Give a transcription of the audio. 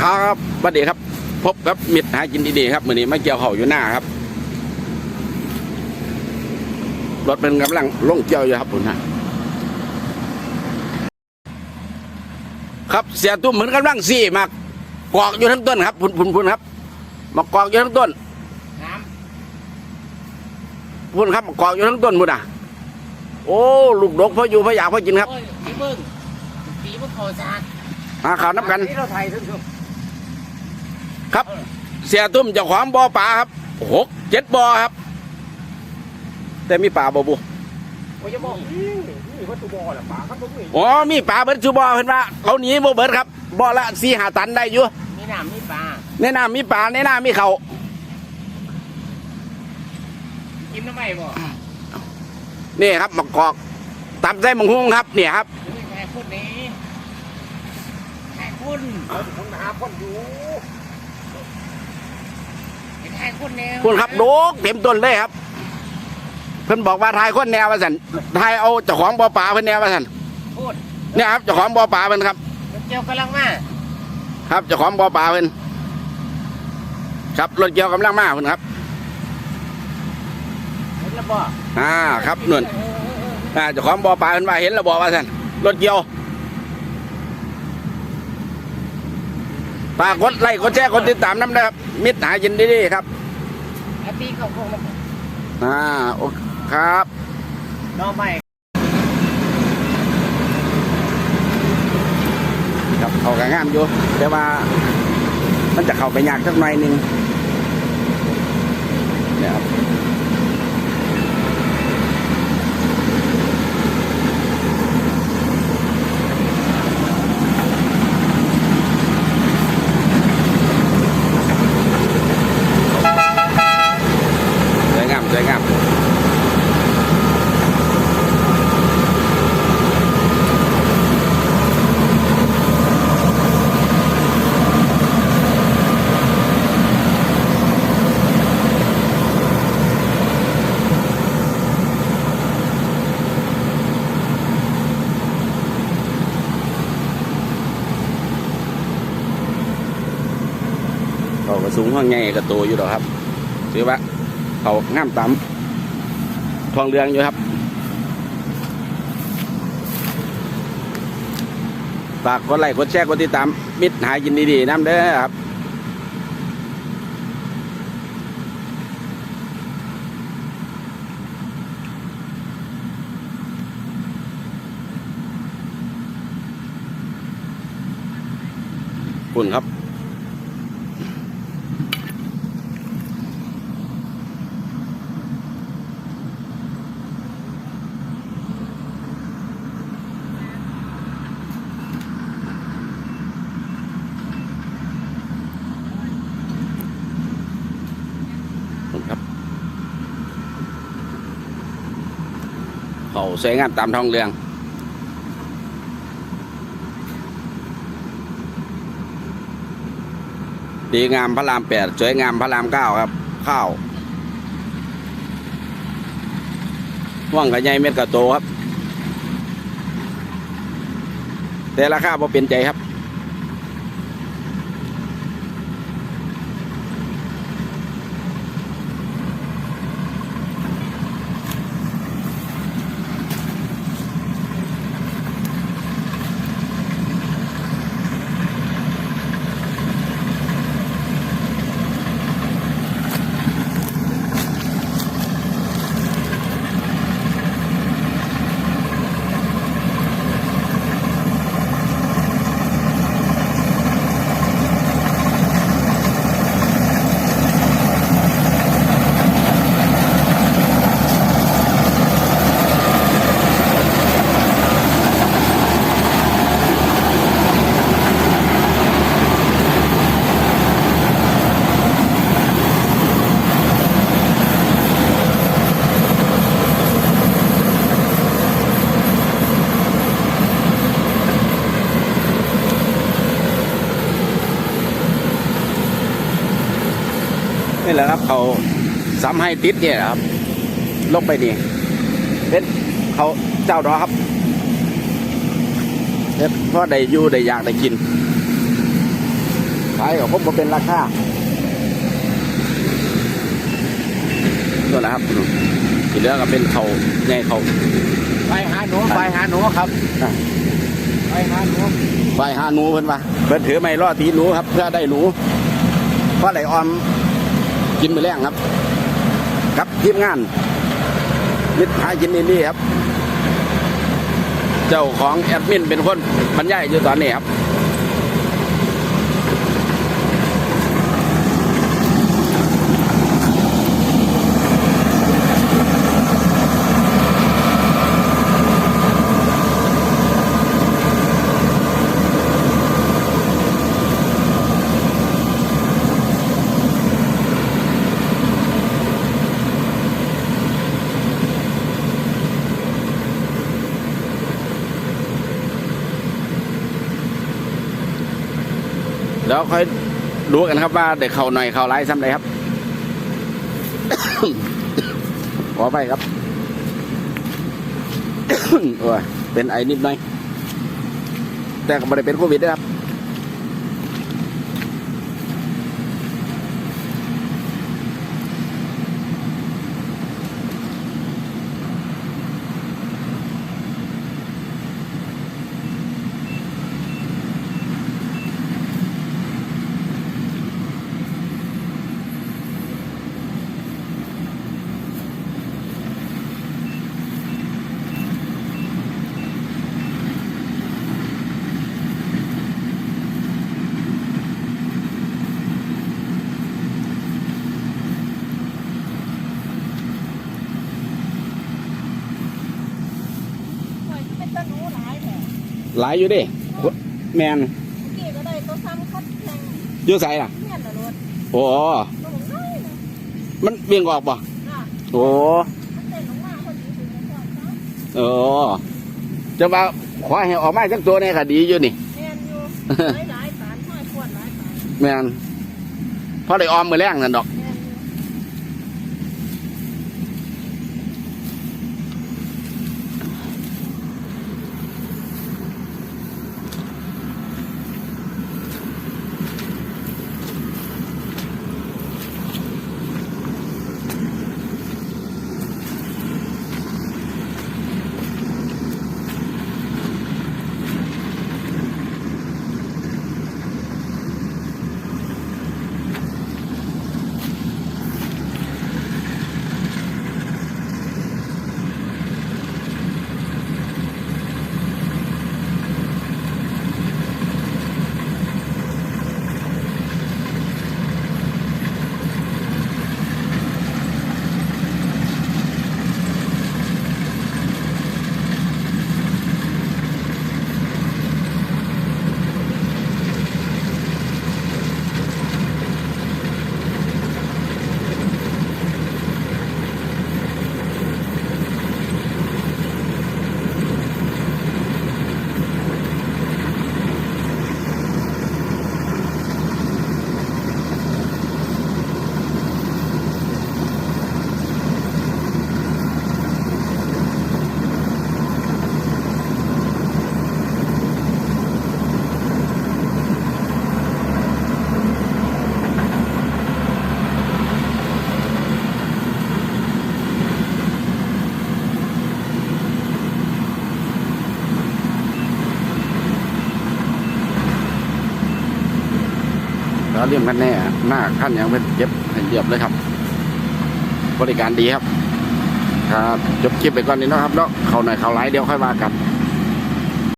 ครับสวัสดีครับ พบกับมิตรหากินดีๆครับมือนี้มาเกี่ยวเขาวอยู่หน้าครับ รถเป็นกำลังลงเกี่ยวอยู่ครับผมนะครับเสียตุ้มเหมือนกำลังซี่มากอกอยู่ทั้งต้นครับพุ่นพุ่นพุ่นครับ มากอกอยู่ทั้งต้นน้พุ่นครับมากอกอยู่ทั้งต้นพุ่นอะ โอ้ลูกดกพออยู่พออยากพอกินำครับโอ้ยพี่เบิ้งปีมันโคซากหาข่าวนับกันนี่เราไทยทุกทุก ครับ เสียตุ้มเจ้าของบ่อปลาครับหกเจ็ดบ่อครับ แต่มีปลาบ่บุโอ้ยจะบอกนี่นี่วัตถุบอลหรอป๋าครับผมนี่อ๋อมีปลาเบิดชูบ่อเพิ่นว่าเขาหนีบ่เบิดครับบ่อละสี่ห้าตันได้อยู่มีน้ำมีปลาในน้ำมีปลาในน้ำมีเขาวกินทำไมบ่นี่ครับมะกอกตำใส่มังหุงครับ เนี่ยครับนี่แค่คนนี้แค่คนเอาผมหาคนอยู่ แค่คนแนวคุณครับโดกเต็มต้นเลยครับ เพิ่นบอกว่าทายคนแนวว่าสันทายเอาเจ้าของบ่อปลาเพิ่นแนวว่าสันพูดเนี่ยครับเจ้าของบ่อปลาเพิ่นครับรถเจียวกำลังมาครับเจ้าของบ่อปลาเพิ่นครับรถเกี่ยวกำลังมาเพิ่นครับเห็นแล้วบ่อ่าครับนุ่นอ่าเจ้าของบ่อปลาเพิ่นว่าเห็นแล้วบอกว่าสันรถเกี่ยว ฝากกดไลค์กดแชร์กดติดตามน้ำนะครับ มิตรหายินดีๆครับไอ้ปีเขาคงแล้วอ่าโอเคครับน้องใหม่ครับเขากงามอยู่แต่ว่ามันจะเข้าไปยากสักหน่อยหนึงเนี่ยครับสวยงามสวยงามเขาก็ สูงห้องใหญ่กระโตอยู่หรอครับถือว่าเขางามต่ำทองเรืองอยู่ครับฝากกดไลค์กดแชร์กดติดตามมิตรหากินดีๆน้ำเด้อครับคุณครับ ผมครับ เขา สวยงามตามท้องเรือง ดีงามพระรามแปดสวยงามพระรามเก้าครับ ข้าวว่างกับใหญ่เม็ดกระโตครับ แต่ราคาพอเป็นใจครับ เขาซ้ำให้ติดเนี่ยครับ ลงไปนี่เป็นเขาเจ้าดอกครับเฮ็ดเพราะได้อยู่ได้อยากได้กินขายกับผมบ่เป็นราคาตัวนะครับที่เหลือก็เป็นเขาใหญ่เขาไปหาหนูไปหาหนูครับอะไปหาหนูไปหาหนูเพิ่นว่าเพิ่นถือไม้ล่อตีหนูครับ เพื่อได้หนูเพราะไหลออม กินมือแรงครับ ครับทีมงานมิตรหากินอินดี้ครับ เจ้าของแอดมินเป็นคนบรรยายอยู่ตอนนี้ครับ ค่อยดูกันครับว่าเด็กเขาหน่อยเขาไล่ซ้ำเลยครับขอไปครับโอ้ยเป็นไอนิดหน่อย แต่ก็ไม่ได้เป็นโควิดนะครับ ข่อยเป็นตะหนูหลายแหละหลายอยู่ดิแมนเมื่อกี้ก็ได้ตัวซ้ำคัดแข่งอยุ่ใส่ล่ะเงี้ยนละรถโอ้ตัวผมน้อยนะมันเบี่ยงออกป่ะน่ะโอ้ มันเต้นลงมาคนดีถึงจะจอดนะเออ จะมาขอให้ออกมาจักตัวในคดีอยู่นี่ แม่นอยู่ หลายหลายสารห้อยขวดหลายสารแมนเพราะได้ออมมือแรงนั่นดอก แม่นอยู่แล้วเรียมกันแน่ หน้าขั้นยังเป็นเย็บให้เรียบเลยครับ บริการดีครับ ครับ จบคลิปไปก่อนนี้นะครับเนาะเขาหน่อยเขาไลฟ์เดี๋ยวค่อยว่ากัน